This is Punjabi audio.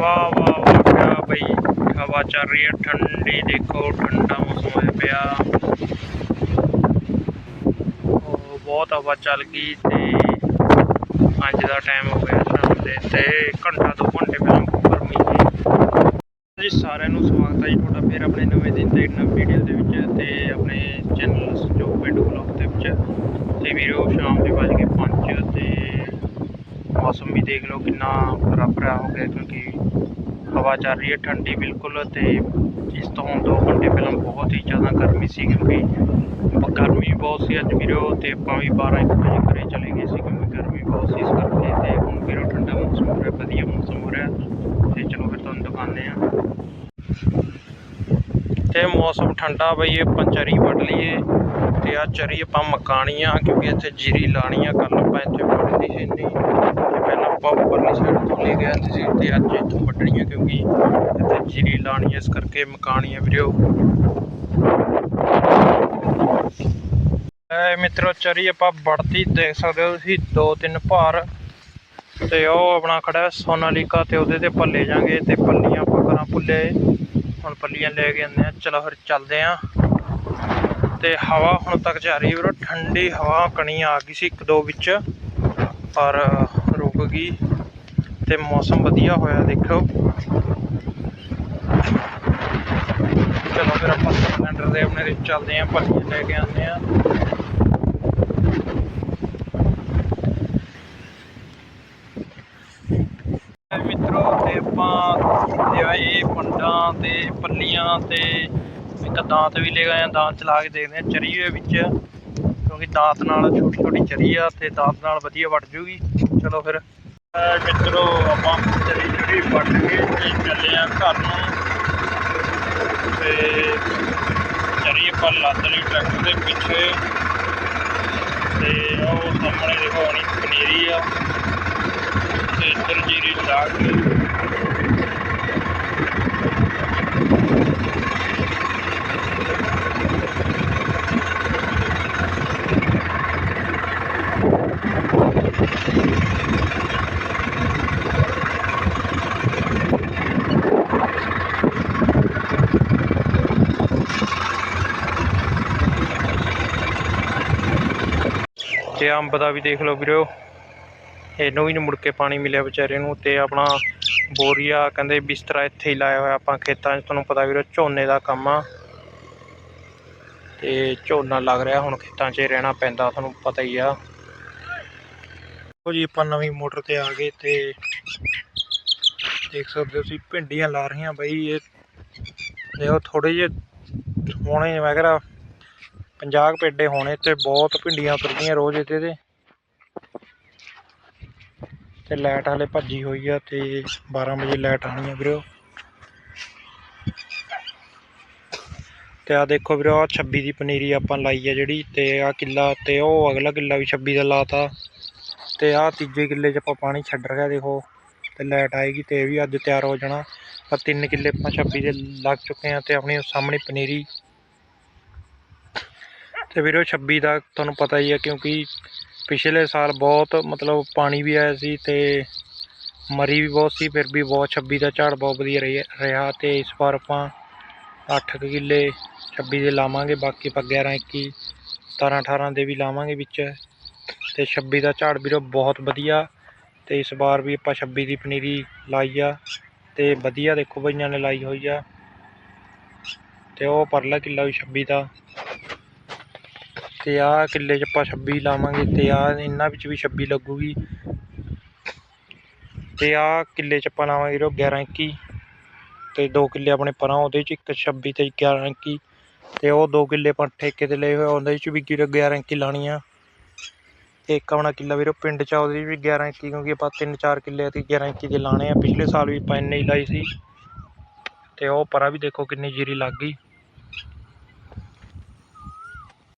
ਵਾਹ ਵਾਹ ਵਾਹ, ਕਿਆ ਬਈ ਹਵਾ ਚੱਲ ਰਹੀ ਹੈ, ਠੰਡੀ ਦੇਖੋ, ਠੰਡਾ ਮੌਸਮ ਹੋਇਆ ਪਿਆ। ਬਹੁਤ ਹਵਾ ਚੱਲ ਗਈ ਤੇ ਅੱਜ ਦਾ ਟਾਈਮ ਹੋ ਗਿਆ ਸ਼ਾਮ ਦੇ ਤੇ ਘੰਟਾ ਦੋ ਘੰਟੇ ਪਹਿਲਾਂ ਗਰਮੀ ਸੀ। ਜੀ ਸਾਰਿਆਂ ਨੂੰ ਸਵਾਗਤ ਹੈ ਜੀ ਤੁਹਾਡਾ ਫਿਰ ਆਪਣੇ ਨਵੇਂ ਦਿਨ ਤੇ ਨਵੀਂ ਵੀਡੀਓ ਦੇ ਵਿੱਚ ਤੇ ਆਪਣੇ ਚੈਨਲ ਜੋ ਪਿੰਡੂ ਬਲੌਗ ਦੇ ਵਿੱਚ। ਤੇ ਵੀਡੀਓ ਸ਼ਾਮ ਦੇ ਵੱਜ ਕੇ 5 ਤੇ ਮੌਸਮ ਵੀ ਦੇਖ ਲਓ ਕਿੰਨਾ ਹਰਾ ਭਰਾ ਹੋ ਗਿਆ, ਕਿਉਂਕਿ ਹਵਾ ਚੱਲ ਰਹੀ ਹੈ ਠੰਡੀ ਬਿਲਕੁਲ ਤੇ ਇਸ ਤੋਂ ਹੁਣ ਦੋ ਘੰਟੇ ਪਹਿਲਾਂ ਬਹੁਤ ਹੀ ਜ਼ਿਆਦਾ ਗਰਮੀ ਸੀ, ਕਿਉਂਕਿ ਗਰਮੀ ਬਹੁਤ ਸੀ ਅੱਜ ਵੀਰੋ ਤੇ ਆਪਾਂ ਵੀ 12 ਇੱਕ ਵਜੇ ਘਰੇ ਚਲੇ ਗਏ ਸੀ, ਕਿਉਂਕਿ ਗਰਮੀ ਬਹੁਤ ਸੀ ਇਸ ਕਰਕੇ ਤੇ ਹੁਣ ਵੀਰੋ ਠੰਡਾ ਮੌਸਮ ਹੋ ਰਿਹਾ, ਵਧੀਆ ਮੌਸਮ ਹੋ ਰਿਹਾ ਤੇ ਚਲੋ ਫਿਰ ਤੁਹਾਨੂੰ ਦਿਖਾਉਂਦੇ ਆ ਤੇ ਮੌਸਮ ਠੰਡਾ ਬਈ ਆਪਾਂ ਚਰੀ ਵੱਢ ਲਈਏ। ਤੇ ਚਰੀ, ਆਪਾਂ ਮਕਾਣੀ ਆ ਕਿਉਂਕਿ ਇੱਥੇ ਜੀਰੀ ਲਾਣੀ ਆ ਕੱਲ ਆਪਾਂ ਇੱਥੇ ਵੱਢਦੀ ਸੀ ਨਹੀਂ ਪਹਿਲਾਂ ਆਪਾਂ ਉੱਪਰਲੀ ਸਾਈਡ ਤੋਂ ਲੈ ਗਏ ਸੀ ਤੇ ਅੱਜ ਇੱਥੋਂ ਵੱਢਣੀ ਆ ਕਿਉਂਕਿ ਇੱਥੇ ਜੀਰੀ ਲਾਣੀ ਆ। ਇਸ ਕਰਕੇ ਮਕਾਣੀ ਆ ਵੀਰੋ। ਐ ਮਿੱਤਰੋ, ਚਰੀ ਆਪਾਂ ਵੜਤੀ, ਦੇਖ ਸਕਦੇ ਹੋ ਤੁਸੀਂ, ਦੋ ਤਿੰਨ ਭਾਰ। ਤੇ ਉਹ ਆਪਣਾ ਖੜਾ ਹੈ ਸੋਨਾਲੀਕਾ ਤੇ ਉਹਦੇ ਤੇ ਭੱਲੇ ਜਾਾਂਗੇ ਤੇ ਪੱਲੀਆਂ ਆਪਾਂ ਕਰਾਂ ਭੁੱਲੇ। ਹੁਣ ਪੱਲੀਆਂ ਲੈ ਕੇ ਆਉਂਦੇ ਆ ਚਲੋ ਫਿਰ ਚੱਲਦੇ ਆ ਤੇ ਹਵਾ ਹੁਣ ਤੱਕ ਜਾ ਰਹੀ ਵੀਰੋ, ਠੰਡੀ ਹਵਾ ਕਣੀ ਆ ਗਈ ਸੀ ਇੱਕ ਦੋ ਵਿੱਚ, ਪਰ ਰੁਕ ਗਈ ਤੇ ਮੌਸਮ ਵਧੀਆ ਹੋਇਆ, ਦੇਖੋ। ਚਲੋ ਫਿਰ ਆਪਾਂ ਸਿਲੰਡਰ ਦੇ ਆਪਣੇ ਵਿੱਚ ਚੱਲਦੇ ਆ ਪੱਲੀਆਂ ਲੈ ਕੇ ਆਉਂਦੇ ਆ ਐ ਮਿੱਤਰੋ, ਤੇ ਆਪਾਂ ਲਿਆਏ ਪੰਡਾਂ ਤੇ, ਪੱਲੀਆਂ ਤੇ ਇੱਕ ਦਾਂਤ ਵੀ ਲੈ ਗਏ ਆ, ਦਾਂਤ ਚਲਾ ਕੇ ਦੇਖਦੇ ਆ ਚਰੀ ਦੇ ਵਿੱਚ, ਕਿਉਂਕਿ ਦਾਂਤ ਨਾਲ ਛੋਟੀ ਛੋਟੀ ਚਰੀ ਆ ਤੇ ਦਾਂਤ ਨਾਲ ਵਧੀਆ ਵੱਟ ਜੂਗੀ। ਚਲੋ ਫਿਰ ਐ ਮਿੱਤਰੋ, ਆਪਾਂ ਚਰੀ ਜਿਹੜੀ ਵੱਟ ਕੇ ਤੇ ਚੱਲੇ ਆ ਘਰ ਨੂੰ। ਤੇ ਚਰੀ ਆਪਾਂ ਲੱਦ ਲਈ ਟਰੈਕਟਰ ਦੇ ਪਿੱਛੇ। ਤੇ ਉਹ ਸਾਹਮਣੇ ਦੇਖੋ ਹਣੀ ਪਨੀਰੀ ਆ ਤੇ ਇੱਧਰ ਜੀਰੀ ਲਾ ਕੇ ਤੇ ਅੰਬ ਦਾ ਵੀ ਦੇਖ ਲਓ ਵੀਰੋ। ਇਹਨੂੰ ਵੀ ਨੀ ਮੁੜ ਕੇ ਪਾਣੀ ਮਿਲਿਆ ਵਿਚਾਰੇ ਨੂੰ ਤੇ ਆਪਣਾ ਬੋਰੀਆ ਕਹਿੰਦੇ ਬਿਸਤਰਾ ਇੱਥੇ ਹੀ ਲਾਇਆ ਹੋਇਆ ਆਪਾਂ ਖੇਤਾਂ 'ਚ, ਤੁਹਾਨੂੰ ਪਤਾ ਵੀਰੋ ਝੋਨੇ ਦਾ ਕੰਮ ਆ। ਤੇ ਝੋਨਾ ਲੱਗ ਰਿਹਾ ਹੁਣ ਖੇਤਾਂ 'ਚ, ਰਹਿਣਾ ਪੈਂਦਾ ਤੁਹਾਨੂੰ ਪਤਾ ਹੀ ਆ। ਦੇਖੋ ਜੀ, ਆਪਾਂ ਨਵੀਂ ਮੋਟਰ ਤੇ ਆ ਗਏ ਤੇ ਦੇਖ ਸਕਦੇ ਹੋ ਤੁਸੀਂ, ਭਿੰਡੀਆਂ ਲਾ ਰਹੀਆਂ ਬਈ, ਇਹ ਦੇਖੋ ਥੋੜੇ ਜਿਹੇ ਹੋਣੇ ਮੈਂ ਕਹਿੰਦਾ 50 ਪੇਡੇ ਹੋਣੇ ਤੇ ਬਹੁਤ ਭਿੰਡੀਆਂ ਤੁਰਦੀਆਂ ਰੋਜ਼ ਇਹਦੇ ਤੇ। ਤੇ ਲਾਈਟ ਹਲੇ ਭੱਜੀ ਹੋਈ ਆ ਤੇ 12 ਵਜੇ ਲਾਈਟ ਆਣੀ ਆ ਵੀਰੋ। ਤੇ ਆ ਦੇਖੋ ਵੀਰੋ ਆ 26 ਦੀ ਪਨੀਰੀ ਆਪਾਂ ਲਾਈ ਆ ਜਿਹੜੀ ਤੇ ਆ ਕਿੱਲਾ ਤੇ ਉਹ ਅਗਲਾ ਕਿੱਲਾ ਵੀ 26 ਦਾ ਲਾਤਾ। ਤੇ ਆ ਤੀਜੇ ਕਿੱਲੇ 'ਚ ਆਪਾਂ ਪਾਣੀ ਛੱਡ ਰਿਹਾ ਦੇਖੋ, ਤੇ ਲਾਈਟ ਆਏਗੀ ਤੇ ਇਹ ਵੀ ਅੱਜ ਤਿਆਰ ਹੋ ਜਾਣਾ। ਪਰ ਤਿੰਨ ਕਿੱਲੇ ਆਪਾਂ 26 ਦੇ ਲੱਗ ਚੁੱਕੇ ਆ ਤੇ ਆਪਣੀ ਸਾਹਮਣੇ ਪਨੀਰੀ ਤੇ ਵੀਰੋ 26 ਦਾ ਤੁਹਾਨੂੰ ਪਤਾ ਹੀ ਹੈ ਕਿਉਂਕਿ ਪਿਛਲੇ ਸਾਲ ਬਹੁਤ ਮਤਲਬ ਪਾਣੀ ਵੀ ਆਇਆ ਸੀ ਤੇ ਮਰੀ ਵੀ ਬਹੁਤ ਸੀ, ਫਿਰ ਵੀ ਬਹੁਤ 26 ਦਾ ਝਾੜ ਬਹੁਤ ਵਧੀਆ ਰਹੀ- ਰਿਹਾ ਤੇ ਇਸ ਵਾਰ ਆਪਾਂ 8 ਕਿੱਲੇ 26 ਦੇ ਲਾਵਾਂਗੇ, ਬਾਕੀ ਆਪਾਂ 11 21 17 18 ਦੇ ਵੀ ਲਾਵਾਂਗੇ ਵਿੱਚ ਤੇ 26 ਦਾ ਝਾੜ ਵੀਰੋ ਬਹੁਤ ਵਧੀਆ ਤੇ ਇਸ ਵਾਰ ਵੀ ਆਪਾਂ 26 ਦੀ ਪਨੀਰੀ ਲਾਈ ਆ ਤੇ ਵਧੀਆ ਦੇਖੋ ਬਈਆਂ ਨੇ ਲਾਈ ਹੋਈ ਆ ਤੇ ਉਹ ਪਰਲਾ ਕਿੱਲਾ ਵੀ 26 ਦਾ ਤੇ ਆਹ ਕਿੱਲੇ 'ਚ ਆਪਾਂ 26 ਲਾਵਾਂਗੇ ਤੇ ਆ ਇਹਨਾਂ ਵਿੱਚ ਵੀ 26 ਲੱਗੂਗੀ। ਤੇ ਆਹ ਕਿੱਲੇ 'ਚ ਆਪਾਂ ਲਾਵਾਂਗੇ ਵੀਰੋ 11 21 ਤੇ ਦੋ ਕਿੱਲੇ ਆਪਣੇ ਪਰਾਂ, ਉਹਦੇ 'ਚ ਇੱਕ 26 ਤੇ 11 21 ਤੇ ਉਹ ਦੋ ਕਿੱਲੇ ਆਪਾਂ ਠੇਕੇ ਤੇ ਲਏ ਹੋਏ ਉਹਦੇ 'ਚ ਵੀ 11 21 ਲਾਣੀ ਆ ਤੇ ਇੱਕ ਆਪਣਾ ਕਿੱਲਾ ਵੀਰੋ ਪਿੰਡ 'ਚ ਆ, ਉਹਦੇ 'ਚ ਵੀ 11 21 ਕਿਉਂਕਿ ਆਪਾਂ ਤਿੰਨ ਚਾਰ ਕਿੱਲੇ ਤੇ 11 21 ਦੇ ਲਾਣੇ ਆ। ਪਿਛਲੇ ਸਾਲ ਵੀ ਆਪਾਂ ਇੰਨੇ ਹੀ ਲਾਈ ਸੀ। ਤੇ ਉਹ ਪਰਾਂ ਵੀ ਦੇਖੋ ਕਿੰਨੀ ਜੀਰੀ ਲੱਗ ਗਈ।